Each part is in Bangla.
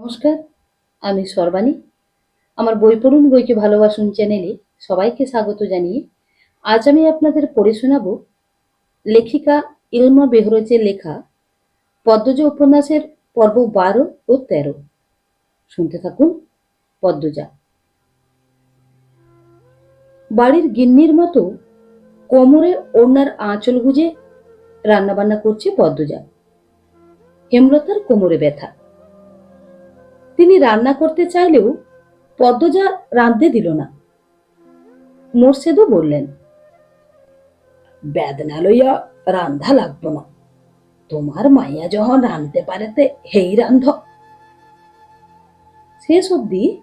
নমস্কার, আমি সর্বাণী। আমার বই পড়ুন, বইকে ভালোবাসুন চ্যানেলে সবাইকে স্বাগত জানিয়ে আজ আমি আপনাদের পড়ে শোনাব লেখিকা ইলমা বেহরজের লেখা পদ্মজ উপন্যাসের পর্ব বারো ও তেরো। শুনতে থাকুন পদ্মজা। বাড়ির গিন্নির মতো কোমরে ওড়নার আঁচল গুজে রান্নাবান্না করছে পদ্মজা। হেমলতার কোমরে ব্যথা। তিনি রান্না করতে চাইলেও পদ্মজা রাঁধতে দিল না। মোর্শেদও বললেন, বেদনা লইয়া রান্ধা লাগবো না। তোমার মাইয়া যখন রাঁধতে পারেতে হেই রান্ধ শেষ অব্দি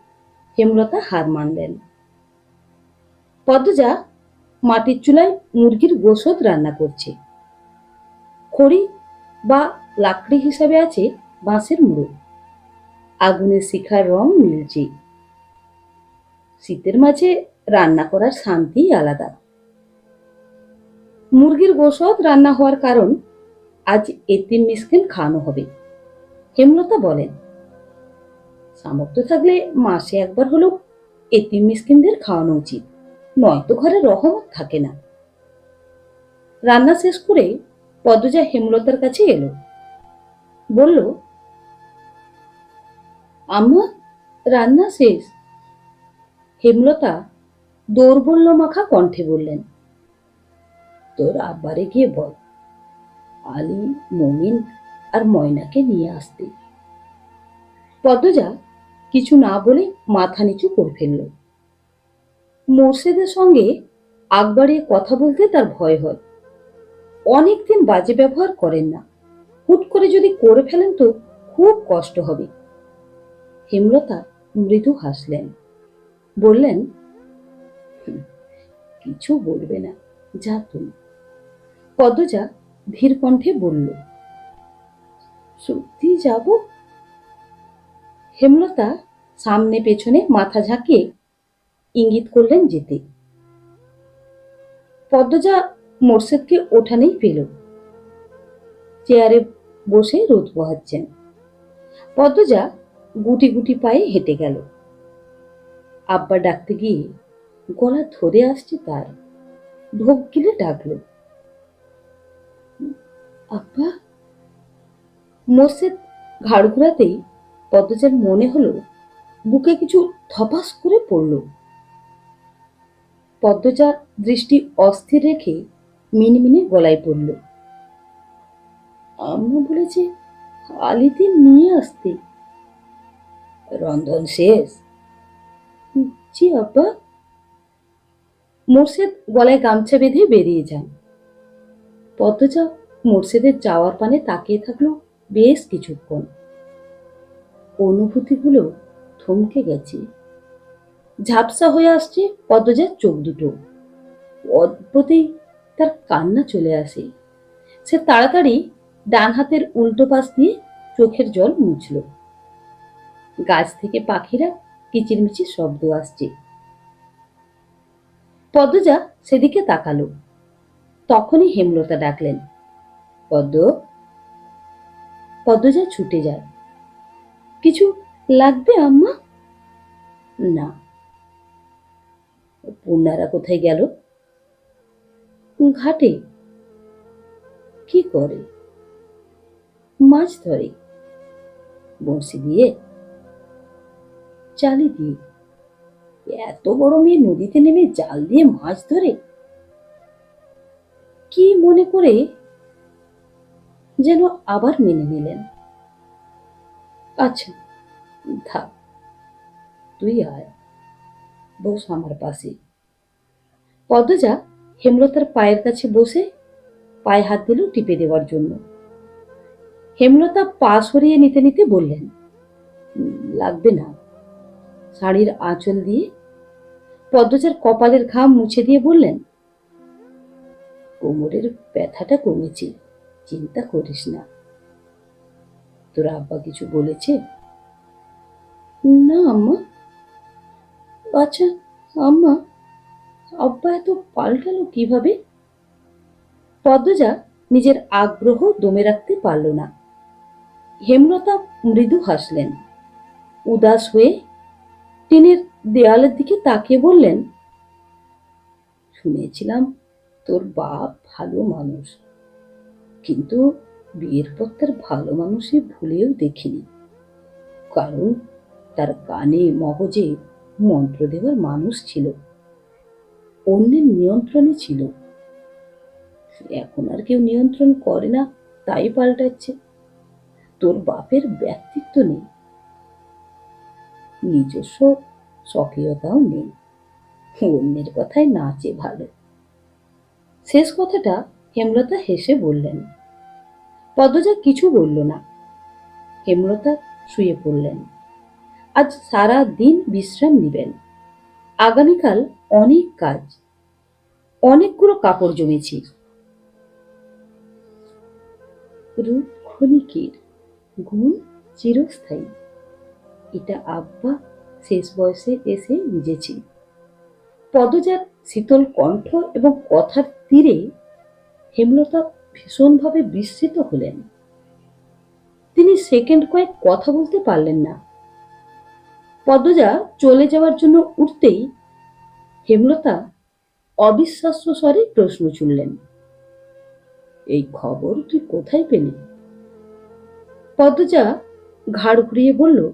হেমলতা হার মানলেন। পদ্মজা মাটির চুলায় মুরগির গোশত রান্না করছে। খড়ি বা লাকড়ি হিসাবে আছে বাঁশের মুড়ো। আগুনের শিখার রং নীলচে শীতের মাঝে রান্না করার শান্তি আলাদা। মুরগির গোশত রান্না হওয়ার কারণ আজ এতিম মিসকিন খাওয়ানো হবে। হেমলতা বলেন, সামর্থ্য থাকলে মাসে একবার হলেও এতিম মিসকিনদের খাওয়ানো উচিত, নয়তো ঘরে রহমত থাকে না। রান্না শেষ করে পদ্মজা হেমলতার কাছে এলো। বলল আম্মা রান্না শেষ। হেমলতা দৌর্বল্য মাখা কণ্ঠে বললেন, তোর আব্বারে গিয়ে বল, আলী, মমিন আর ময়নাকে নিয়ে আসতে। পদ্মজা কিছু না বলে মাথা নিচু করে ফেলল। মোর্শেদের সঙ্গে বাড়িয়ে কথা বলতে তার ভয় হয়। অনেকদিন বাজে ব্যবহার করেন না। হুট করে যদি করে ফেলেন তো খুব কষ্ট হবে। হেমলতা মৃদু হাসলেন। বললেন কিছু বলবে না, যা তুমি। পদ্মজা ধীর কণ্ঠে বলল, সত্যি যাব? হেমলতা সামনে পেছনে মাথা ঝাঁকিয়ে ইঙ্গিত করলেন যেতে। পদ্মজা মোর্শেদকে ওঠানেই পেল। চেয়ারে বসে রোদ পোহাচ্ছেন। পদ্মজা গুটি গুটি পায়ে হেঁটে গেল। আব্বা ডাকতে গিয়ে গলা ধরে আসছে তার। ঢোক গিলে ডাকলো, আব্বা মোর্শেদ ঘাড় ঘোরাতেই পদ্মজার মনে হলো বুকে কিছু ধপাস করে পড়ল। পদ্মজা দৃষ্টি অস্থির রেখে মিনমিনে গলায় পড়ল, আম্মা বলেছে আলিতে নিয়ে আসতে। রন্ধন শেষ। জি আব্বা। মোর্শেদ গলায় গামছা বেঁধে বেরিয়ে যান। পদ্মজা মোর্শেদের যাওয়ার পানে তাকিয়ে থাকল বেশ কিছুক্ষণ। অনুভূতিগুলো থমকে গেছে। ঝাপসা হয়ে আসছে পদ্মজার চোখ দুটো। অদ্ভুতেই তার কান্না চলে আসে। সে তাড়াতাড়ি ডান হাতের উল্টো পাশ দিয়ে চোখের জল মুছল। গাছ থেকে পাখিরা কিচিরমিচির শব্দ আসছে। পদ্মজা সেদিকে তাকালো। তখনই হেমলতা ডাকলেন, পদ্ম, পদ্মজা ছুটে যায় কিছু লাগবে আম্মা? না। পূর্ণারা কোথায় গেল? ঘাটে। কি করে? মাছ ধরে। বড়শি দিয়ে? চালি দিয়ে। এত বড় মেয়ে নদীতে নেমে জাল দিয়ে মাছ ধরে। কি মনে করে যেন আবার মেনে নিলেন। আচ্ছা থাক, তুই আয়, বস আমার পাশে। পদ্মজা হেমলতার পায়ের কাছে বসে পায়ে হাত দিল টিপে দেওয়ার জন্য। হেমলতা পা সরিয়ে নিতে নিতে বললেন, লাগবে না। শাড়ির আঁচল দিয়ে পদ্মজার কপালের ঘাম মুছে দিয়ে বললেন, কোমরের ব্যথাটা কমেছে, চিন্তা করিস না। তোর আব্বা কিছু বলেছে? না, আম্মা। আচ্ছা আম্মা, আব্বা এত পাল্টালো কীভাবে? পদ্মজা নিজের আগ্রহ দমে রাখতে পারল না। হেমলতা মৃদু হাসলেন, উদাস হয়ে টিনের দেয়ালের দিকে তাকিয়ে বললেন, শুনেছিলাম তোর বাপ ভালো মানুষ, কিন্তু বিয়ের পর তার ভালো মানুষই ভুলেও দেখিনি। কারণ তার কানে মগজে মন্ত্র দেওয়ার মানুষ ছিল, অন্যের নিয়ন্ত্রণে ছিল। এখন আর কেউ নিয়ন্ত্রণ করে না, তাই পাল্টাচ্ছে। তোর বাপের ব্যক্তিত্ব নেই। নিজস্ব স্বকীয়তাও নেই। অন্যের কথায় নাচে ভালো। শেষ কথাটা হেমলতা হেসে বললেন। পদজা কিছু বলল না। হেমলতা শুয়ে পড়লেন। আজ সারা দিন বিশ্রাম নেবেন। আগামীকাল অনেক কাজ। অনেকগুলো কাপড় জমেছি। রূপ ক্ষণিকের গুণ চিরস্থায়ী। এটা আব্বা শেষ বয়সে এসে বুঝেছি পদজার শীতল কণ্ঠ এবং কথার তীরে হেমলতা ভীষণভাবে বিস্মিত হলেন। তিনি সেকেন্ড কয়েক কথা বলতে পারলেন না। পদ্মজা চলে যাওয়ার জন্য উঠতেই হেমলতা অবিশ্বাস্য স্বরে প্রশ্ন ছুড়লেন, এই খবর তুই কোথায় পেলি? পদ্মজা ঘাড় ঘুরিয়ে বলল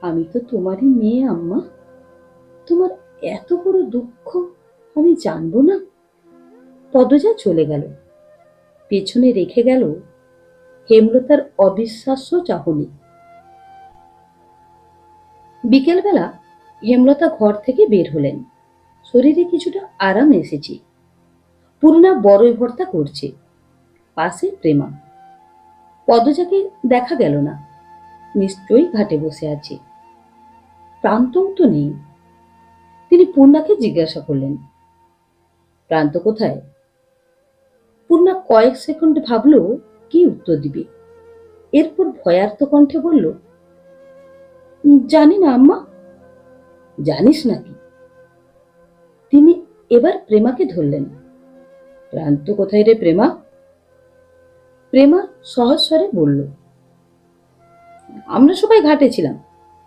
আমি তো তোমারই মেয়ে, আম্মা। তোমার এত বড় দুঃখ আমি জানব না। পদজা চলে গেল। পেছনে রেখে গেল হেমলতার অবিশ্বাস্য চাহনি। বিকেলবেলা হেমলতা ঘর থেকে বের হলেন। শরীরে কিছুটা আরাম এসেছে। পূর্ণা বড়ই ভর্তা করছে। পাশে প্রেমা। পদজাকে দেখা গেল না। নিশ্চয়ই ঘাটে বসে আছে। প্রান্তও তো নেই। তিনি পূর্ণাকে জিজ্ঞাসা করলেন, প্রান্ত কোথায়? পূর্ণা কয়েক সেকেন্ড ভাবল, কি উত্তর দিবে? এরপর ভয়ার্থ কণ্ঠে বলল, জানি না, আম্মা। জানিস নাকি? তিনি এবার প্রেমাকে ধরলেন, প্রান্ত কোথায় রে প্রেমা? প্রেমা সহজ স্বরে বলল, আমরা সবাই ঘাটে ছিলাম।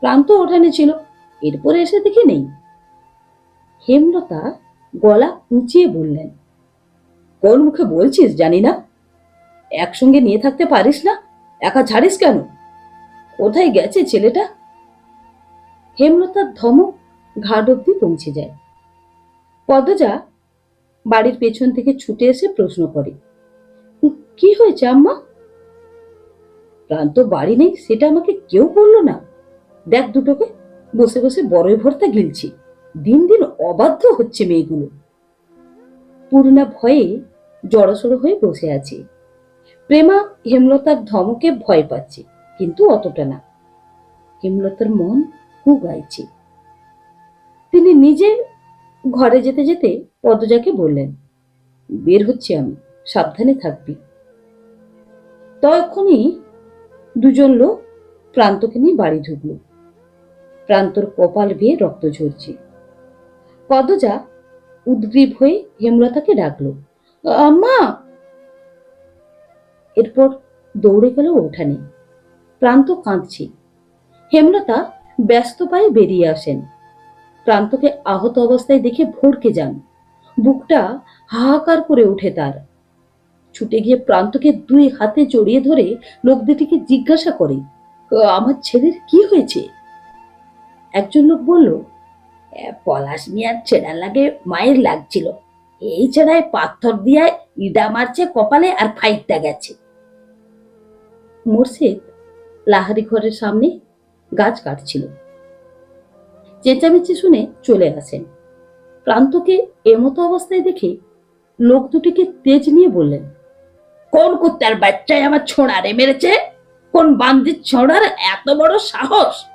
প্রান্ত ওঠানে ছিল। এরপরে এসে দেখি নেই। হেমলতা গলা উঁচিয়ে বললেন, কোন মুখে বলছিস জানি না। একসঙ্গে নিয়ে থাকতে পারিস না? একা ছাড়িস কেন? কোথায় গেছে ছেলেটা? হেমলতার ধমক ঘাট অব্দি পৌঁছে যায়। পদজা বাড়ির পেছন থেকে ছুটে এসে প্রশ্ন করে, কি হয়েছে আম্মা? প্রান্ত বাড়ি নেই, সেটা আমাকে কেউ বলল না। দেখ দুটোকে, বসে বসে বড়ই ভর্তা গিলছি। দিন দিন অবাধ্য হচ্ছে মেয়েগুলো। পূর্ণা ভয়ে জড়সড় হয়ে বসে আছে। প্রেমা হেমলতার ধমকে ভয় পাচ্ছে, কিন্তু অতটা না। হেমলতার মন হু গাইছে। তিনি নিজে ঘরে যেতে যেতে পদজাকে বললেন, বের হচ্ছে আমি, সাবধানে থাকবি। তখনই দুজন লোক প্রান্তকে নিয়ে বাড়ি ঢুকলো। প্রান্তর কপাল বেয়ে রক্ত ঝরছে। পদজা উদ্গ্রীব হয়ে হেমলতাকে ডাকলো, আম্মা! এরপর দৌড়ে গেল ওঠানে প্রান্ত কাঁদছে। হেমলতা ব্যস্ত পায়ে বেরিয়ে আসেন। প্রান্তকে আহত অবস্থায় দেখে ভড়কে যান। বুকটা হাহাকার করে ওঠে তার। ছুটে গিয়ে প্রান্তকে দুই হাতে জড়িয়ে ধরে লোক দুটিকে জিজ্ঞাসা করে, আমার ছেলের কি হয়েছে? একজন লোক বলল "এ, পলাশ মিয়ার ছেঁড়া লাগে মায়ের লাগছিল। এই ছেড়ায় পাথর দিয়ে ইডা মারছে কপালে আর ফাইটটা গেছে। মোর্শেদ লাহারি ঘরের সামনে গাছ কাটছিল। চেঁচামেচি শুনে চলে আসেন। প্রান্তকে এমতো অবস্থায় দেখে লোক দুটিকে তেজ নিয়ে বললেন কোন কুত্তার বাচ্চায় আমার ছোড়ারে মেরেছে? কোন বান্দির ছোড়ার এত বড় সাহস?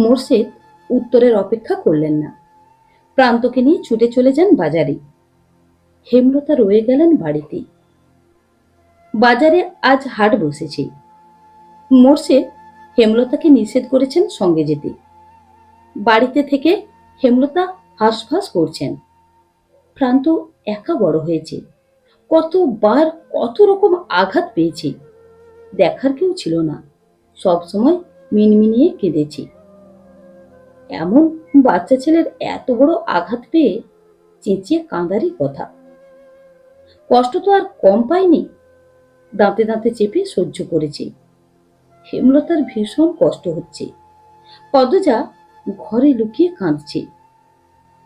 মোর্শেদ উত্তরের অপেক্ষা করলেন না। প্রান্তকে নিয়ে ছুটে চলে যান বাজারে। হেমলতা রয়ে গেলেন বাড়িতেই বাজারে আজ হাট বসেছে। মোর্শেদ হেমলতাকে নিষেধ করেছেন সঙ্গে যেতে। বাড়িতে থেকে হেমলতা হাঁসফাঁস করছেন। প্রান্ত একা বড় হয়েছে। কতবার কত রকম আঘাত পেয়েছে। দেখার কেউ ছিল না। সবসময় মিনমিনিয়ে কেঁদেছি। এমন বাচ্চা ছেলের এত বড় আঘাত পেয়ে চেঁচিয়ে কাঁদারই কথা। কষ্ট তো আর কম পাইনি। দাঁতে দাঁতে চেপে সহ্য করেছি। হেমলতার ভীষণ কষ্ট হচ্ছে। পদজা ঘরে লুকিয়ে কাঁদছে।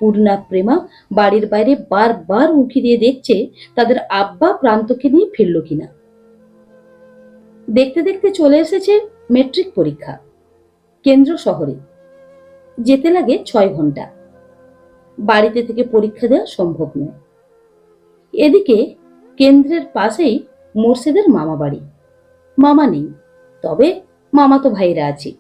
পূর্ণা প্রেমা বাড়ির বাইরে বারবার উঁকি দিয়ে দেখছে তাদের আব্বা প্রান্তকে নিয়ে ফিরল কিনা। দেখতে দেখতে চলে এসেছে মেট্রিক পরীক্ষা, কেন্দ্র শহরে। যেতে লাগে ছয় ঘণ্টা। বাড়িতে থেকে পরীক্ষা দেওয়া সম্ভব নয়। এদিকে কেন্দ্রের পাশেই মোর্শেদের মামা বাড়ি। মামা নেই, তবে মামাতো ভাইরা আছে।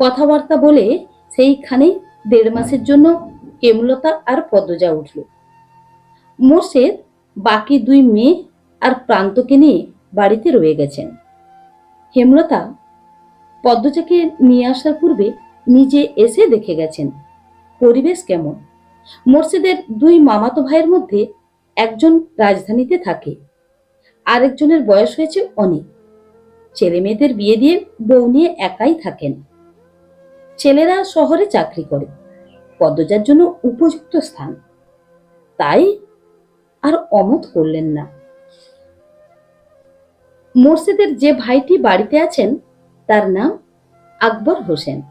কথাবার্তা বলে সেইখানেই দেড় মাসের জন্য হেমলতা আর পদ্মজা উঠল। মোর্শেদ বাকি দুই মেয়ে আর প্রান্তকে নিয়ে বাড়িতে রয়ে গেছেন। হেমলতা পদ্মজাকে নিয়ে আসার পূর্বে নিজে এসে দেখে গেছেন। পরিবেশ কেমন? মোর্শেদের দুই মামাতো ভাইয়ের মধ্যে একজন রাজধানীতে থাকে, আরেকজনের বয়স হয়েছে অনেক। ছেলে মেয়েদের বিয়ে দিয়ে বউ নিয়ে একাই থাকেন। ছেলেরা শহরে চাকরি করে পদ্মজার জন্য উপযুক্ত স্থান। তাই আর অমত করলেন না। মোর্শেদের যে ভাইটি বাড়িতে আছেন, তার নাম আকবর হোসেন।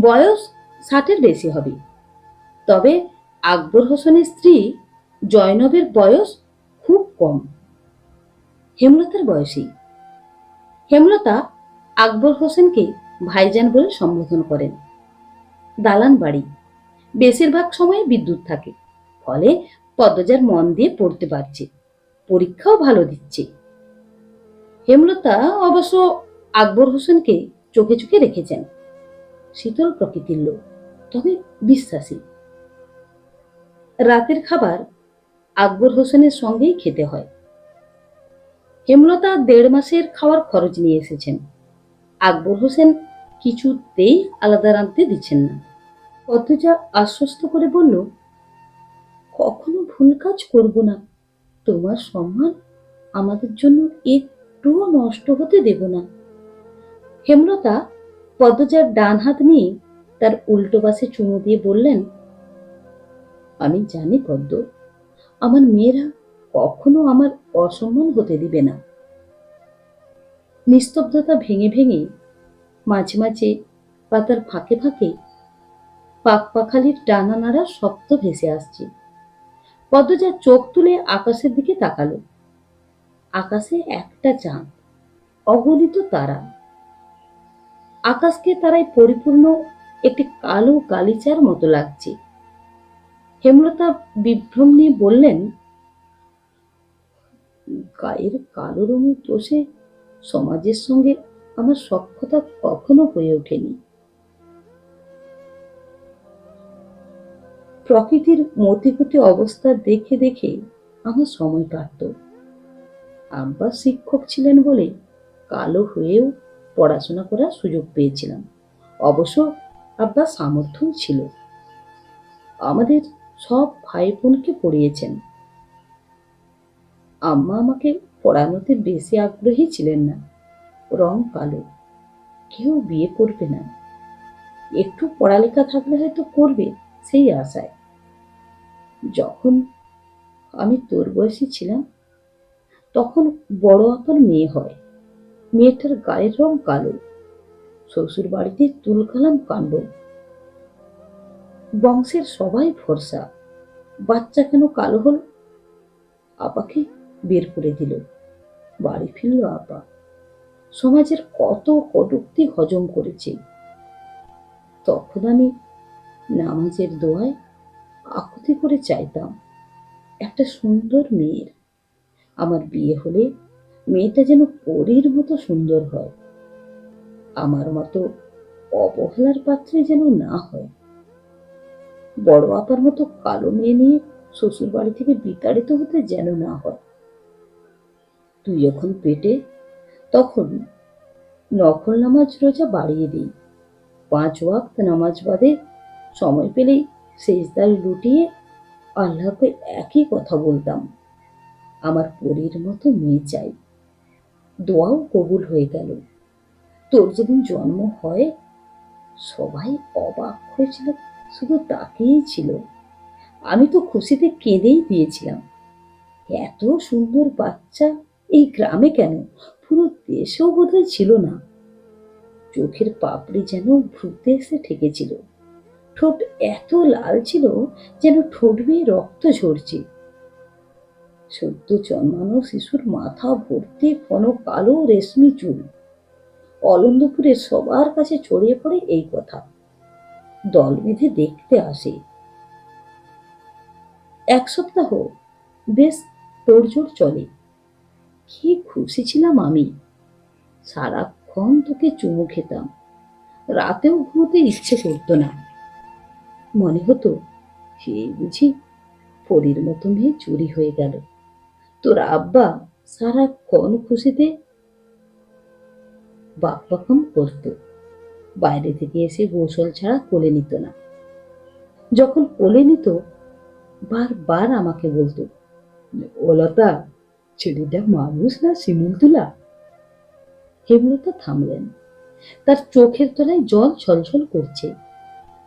বয়স ষাটের বেশি হবে। তবে আকবর হোসেনের স্ত্রী জয়নবের বয়স খুব কম। হেমলতার বয়সী। হেমলতা আকবর হোসেনকে ভাইজান বলে সম্বোধন করেন। দালান বাড়ি। বেশিরভাগ সময় বিদ্যুৎ থাকে। ফলে পদ্মজার মন দিয়ে পড়তে পারছে। পরীক্ষাও ভালো দিচ্ছে। হেমলতা অবশ্য আকবর হোসেনকে চোখে চোখে রেখেছেন। শীতল প্রকৃতির লোক, তবে বিশ্বাসী। রাতের খাবার আকবর হোসেনের সঙ্গেই খেতে হয়। হেমলতা দেড় মাসের খাওয়ার খরচ নিয়ে এসেছেন। আকবর হোসেন কিছুতেই আলাদা রাঁধতে দিচ্ছেন না। অথচা আশ্বস্ত করে বলল, কখনো ভুল কাজ করব না। তোমার সম্মান আমাদের জন্য একটুও নষ্ট হতে দেব না। হেমলতা পদ্মজার ডান হাত নিয়ে তার উল্টো পাশে চুমু দিয়ে বললেন, আমি জানি পদ্ম, আমার মেয়েরা কখনো আমার অসম্মান হতে দিবে না। নিস্তব্ধতা ভেঙে ভেঙে মাঝে মাঝে পাতার ফাঁকে ফাঁকে পাক পাখালির টানা নাড়া শব্দ ভেসে আসছে। পদ্মজা চোখ তুলে আকাশের দিকে তাকালো। আকাশে একটা চাঁদ, অগণিত তারা। আকাশকে তারাই পরিপূর্ণ একটি কালো গালিচার মতো লাগছে। হেমলতা বিভ্রম নিয়ে বললেন, গায়ের কালো রঙের দোষে সমাজের সঙ্গে আমার সক্ষতা কখনো হয়ে ওঠেনি। প্রকৃতির মতিগতি অবস্থা দেখে দেখে আমার সময় কাটত আব্বা শিক্ষক ছিলেন বলে কালো হয়েও পড়াশোনা করার সুযোগ পেয়েছিলাম। অবশ্য আব্বা সামর্থ্যও ছিল। আমাদের সব ভাই বোনকে পড়িয়েছেন। আম্মা আমাকে পড়ানোতে বেশি আগ্রহী ছিলেন না। রং কালো। কেউ বিয়ে করবে না। একটু পড়ালেখা থাকলে হয়তো করবে, সেই আশায়। যখন আমি তোর বয়সী ছিলাম, তখন বড় আপার মেয়ে হয়। মেয়েটার গায়ের রং কালো। শ্বশুর বাড়িতে তুলকালাম কাণ্ড। বংশের সবাই ভরসা। বাচ্চা কেন কালো হল? আপাকে বের করে দিল। বাড়ি ফিরল আপা। সমাজের কত কটুক্তি হজম করেছে। তখন আমি নামাজের দোয়ায় আকুতি করে চাইতাম, একটা সুন্দর মেয়ের। আমার বিয়ে হলে মেয়েটা যেন পরীর মতো সুন্দর হয়। আমার মতো অবহেলার পাত্রে যেন না হয়। বড় আপার মতো কালো মেয়ে নিয়ে শ্বশুর বাড়ি থেকে বিতাড়িত হতে যেন না হয়। তুই যখন পেটে, তখন নকল নামাজ রোজা বাড়িয়ে দিই। পাঁচ ওয়াক্ত নামাজ বাদে সময় পেলেই সেজদার লুটিয়ে আল্লাহকে একই কথা বলতাম। আমার পরীর মতো মেয়ে চাই। দোয়াও কবুল হয়ে গেল। তোর যেদিন জন্ম হয়, সবাই অবাক হয়েছিল, শুধু তাকেই ছিল। আমি তো খুশিতে কেঁদেই দিয়েছিলাম। এত সুন্দর বাচ্চা এই গ্রামে কেন? পুরো দেশেও বোধহয় ছিল না। চোখের পাপড়ি যেন ভ্রুতে এসে ঠেকেছিল। ঠোঁট এত লাল ছিল যেন ঠোঁট বেয়ে রক্ত ঝরছে। সদ্য জন্মানো শিশুর মাথা ভর্তি ঘন কালো রেশমি চুল। অলন্দপুরে সবার কাছে ছড়িয়ে পড়ে এই কথা। দল বেঁধে দেখতে আসে। এক সপ্তাহ বেশ তোড়জোড় চলে। কি খুশি ছিলাম আমি। সারাক্ষণ তোকে চুমু খেতাম। রাতেও ঘুমোতে ইচ্ছে করতো না। মনে হতো সে বুঝি পরীর মতো মেয়ে চুরি হয়ে গেল। তোর আব্বা সারাক্ষণ খুশিতে বাক বাকম করতো। বাইরে থেকে এসে গোসল ছাড়া কোলে নিত না। যখন কোলে নিত বারবার আমাকে বলতো ওলতা ছেলেটা মানুষ না শিমুল তুলা হেমলতা থামলেন। তার চোখের তলায় জল ছলছল করছে।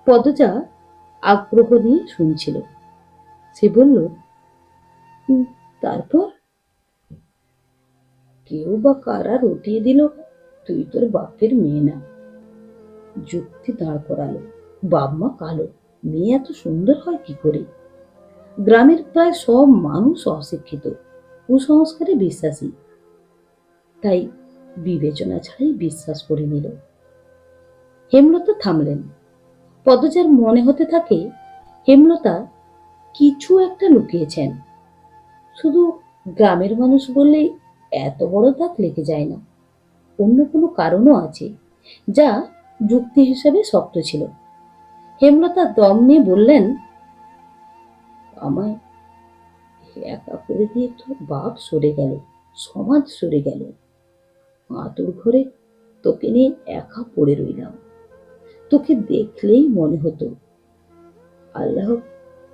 পদজা আগ্রহ নিয়ে শুনছিল। সে বলল "হুম, তারপর? কেউ বা কারা রটিয়ে দিল? তুই তোর বাপের মেয়ে না। যুক্তি দাঁড় করালো। বাপ মা কালো। মেয়ে এত সুন্দর হয় কি করে? গ্রামের প্রায় সব মানুষ অশিক্ষিত। কুসংস্কারে বিশ্বাসী। তাই বিবেচনা ছাড়াই বিশ্বাস করে নিল। হেমলতা থামলেন। পদজার মনে হতে থাকে, হেমলতা কিছু একটা লুকিয়েছেন। শুধু গ্রামের মানুষ বললেই এত বড় দাগ লেগে যায় না। অন্য কোনো কারণও আছে যা যুক্তি হিসেবে শক্ত ছিল। হেমলতা দম নিয়ে বললেন, আমায় একা করে দিয়ে তোর বাপ সরে গেল, সমাজ সরে গেল। আতুর ঘরে তোকে নিয়ে একা পড়ে রইলাম। তোকে দেখলেই মনে হতো, আল্লাহ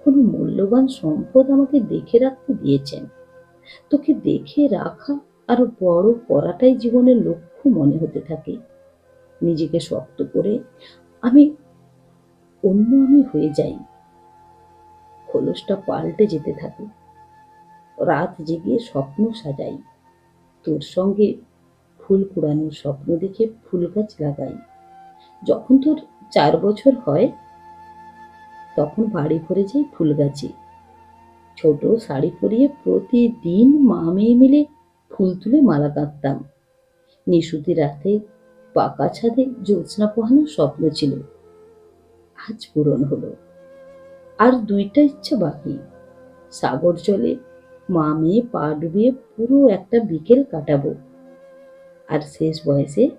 কোনো মূল্যবান সম্পদ আমাকে দেখে রাখতে দিয়েছেন। তোকে দেখে রাখা আরও বড় করাটাই জীবনের লক্ষ্য মনে হতে থাকে। নিজেকে শক্ত করে আমি অন্য আমি হয়ে যাই। খোলসটা পাল্টে যেতে থাকে। রাত জেগে স্বপ্ন সাজাই। তোর সঙ্গে ফুল কুড়ানোর স্বপ্ন দেখে ফুল গাছ লাগাই। যখন তোর চার বছর হয় তখন বাড়ি ভরে যাই ফুল গাছে ছোট শাড়ি পরিয়ে প্রতিদিন মা মেয়ে মিলে ফুল তুলে মালা কাঁদতাম নিশুতি রাতে পাকা ছাদে জ্যোৎস্না পোহানোর স্বপ্ন ছিল। আজ পূরণ হলো। আর দুইটা ইচ্ছা বাকি। সাগর জলে মা মেয়ে পা ডুবিয়ে পুরো একটা বিকেল কাটাবো। আর শেষ বয়সে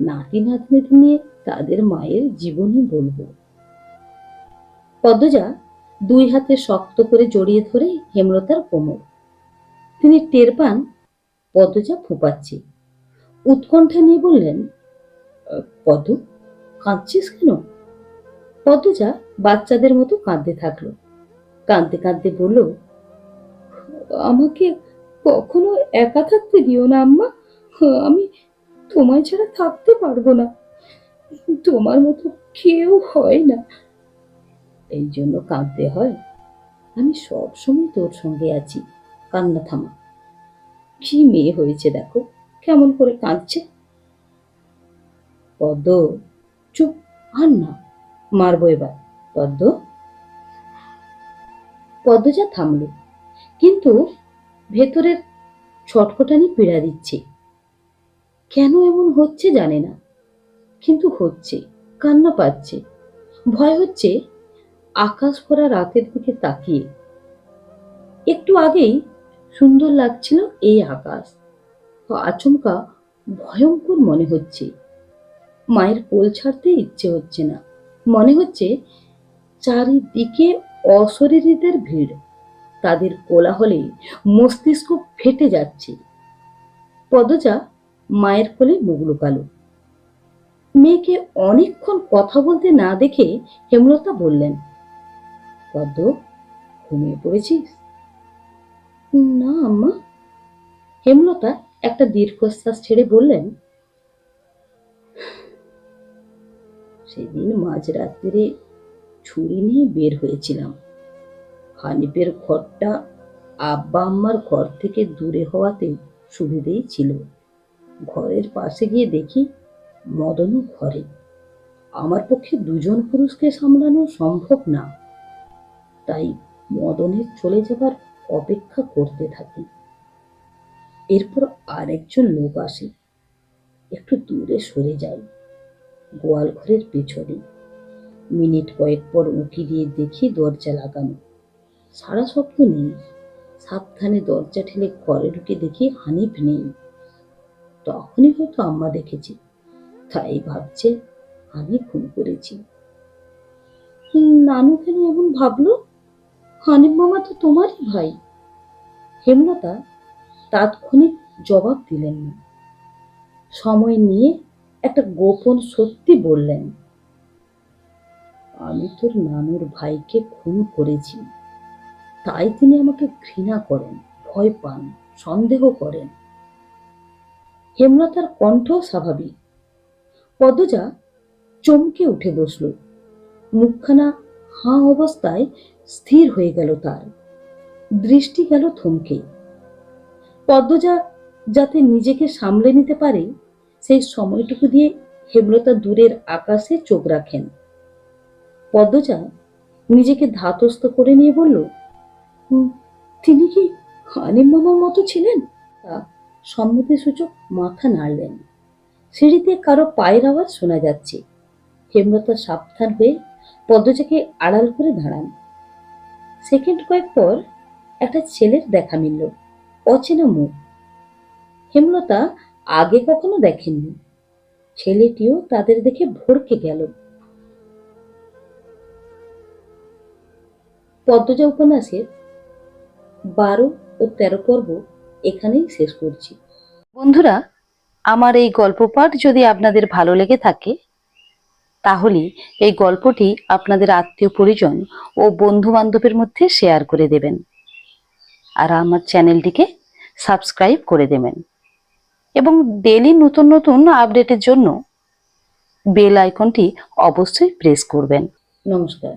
নাতি নাতনিদের নিয়ে তাদের মায়ের জীবনী বলব। পদ্মজা দুই হাতে শক্ত করে জড়িয়ে ধরে হেমলতার কোমর। তিনি টের পান পদ্মজা ফুপাচ্ছে। উৎকণ্ঠা নিয়ে বললেন পদ্ম কাঁদছিস কেন? পদ্মজা বাচ্চাদের মতো কাঁদতে থাকল। কাঁদতে কাঁদতে বলল, আমাকে কখনো একা থাকতে দিও না আম্মা। আমি তোমায় ছাড়া থাকতে পারব না। তোমার মতো কেউ হয় না। এই জন্য কাঁদতে হয়। আমি সব সময় তোর সঙ্গে আছি। কান্না থামা। কি মেয়ে হয়েছে দেখো, কেমন করে কাঁদছে। পদ্ম, চুপ, আর না, মারবো এবার। পদ্ম? পদ্মজা থামলো, কিন্তু ভেতরের ছটফটানি পীড়া দিচ্ছে। কেন এমন হচ্ছে জানে না, কিন্তু হচ্ছে, কান্না পাচ্ছে। ভয় হচ্ছে আকাশ ভরা রাতের দিকে তাকিয়ে। একটু আগেই সুন্দর লাগছিল এই আকাশ। আচমকা ভয়ঙ্কর মনে হচ্ছে। মায়ের কোল ছাড়তে ইচ্ছে হচ্ছে না। মনে হচ্ছে চারিদিকে অশরীরীদের ভিড়। তাদের কোলাহলে মস্তিষ্ক ফেটে যাচ্ছে। পদজা মায়ের কোলে মুখ লুকালো মেয়েকে অনেকক্ষণ কথা বলতে না দেখে হেমলতা বললেন পদ্ম, ঘুমিয়ে পড়েছিস? না, আম্মা। হেমলতা একটা দীর্ঘশ্বাস ছেড়ে বললেন, সেদিন মাঝরাত্রে ছুরি নিয়ে বের হয়েছিলাম। হানিফের ঘরটা আব্বা আম্মার ঘর থেকে দূরে হওয়াতে সুবিধেই ছিল। ঘরের পাশে গিয়ে দেখি মদনও ঘরে। আমার পক্ষে দুজন পুরুষকে সামলানো সম্ভব না। তাই মদনের চলে যাবার অপেক্ষা করতে থাকি। এরপর আরেকজন লোক আসে। একটু দূরে সরে যায়। গোয়াল ঘরের পেছনে। মিনিট কয়েক পর উঁকি দিয়ে দেখি দরজা লাগানো। সারা শব্দ নেই। সাবধানে দরজা ঠেলে ঘরে ঢুকে দেখি হানিফ নেই। তখনই হয়তো আম্মা দেখেছি। তাই ভাবছে, আমি খুন করেছি। নানু কেন এমন ভাবলো? হানিফ মামা তো তোমারই ভাই। হেমলতা তাৎক্ষণিক জবাব দিলেন না। সময় নিয়ে একটা গোপন সত্যি বললেন, আমি তোর নানুর ভাইকে খুন করেছি। তাই তিনি আমাকে ঘৃণা করেন, ভয় পান, সন্দেহ করেন। হেমলতার কণ্ঠ স্বাভাবিক। পদজা চমকে উঠে বসল। মুখখানা হাঁ অবস্থায় স্থির হয়ে গেল তার। দৃষ্টি গেল থমকে পদ্মজা যাতে নিজেকে সামলে নিতে পারে, সেই সময়টুকু দিয়ে হেমলতা দূরের আকাশে চোখ রাখেন। পদ্মজা নিজেকে ধাতস্থ করে নিয়ে বলল তিনি কি হানিম মামার মতো ছিলেন? তা সম্মতি সূচক মাথা নাড়লেন। সিঁড়িতে কারও পায়ের আওয়াজ শোনা যাচ্ছে। হেমলতা সাবধান হয়ে পদ্মজাকে আড়াল করে দাঁড়ান। সেকেন্ড কয়েক পর একটা ছেলের দেখা মিলল, অচেনা মুখ। হেমলতা আগে কখনো দেখেননি। ছেলেটিও তাদের দেখে ভড়কে গেল। পদ্মজা উপন্যাসের বারো ও তেরো পর্ব এখানেই শেষ করছি। বন্ধুরা, আমার এই গল্প পাঠ যদি আপনাদের ভালো লেগে থাকে তাহলে এই গল্পটি আপনাদের আত্মীয় পরিজন ও বন্ধু বান্ধবের মধ্যে শেয়ার করে দেবেন। আর আমার চ্যানেলটিকে সাবস্ক্রাইব করে দেবেন। এবং ডেলি নতুন নতুন আপডেটের জন্য বেল আইকনটি অবশ্যই প্রেস করবেন। নমস্কার।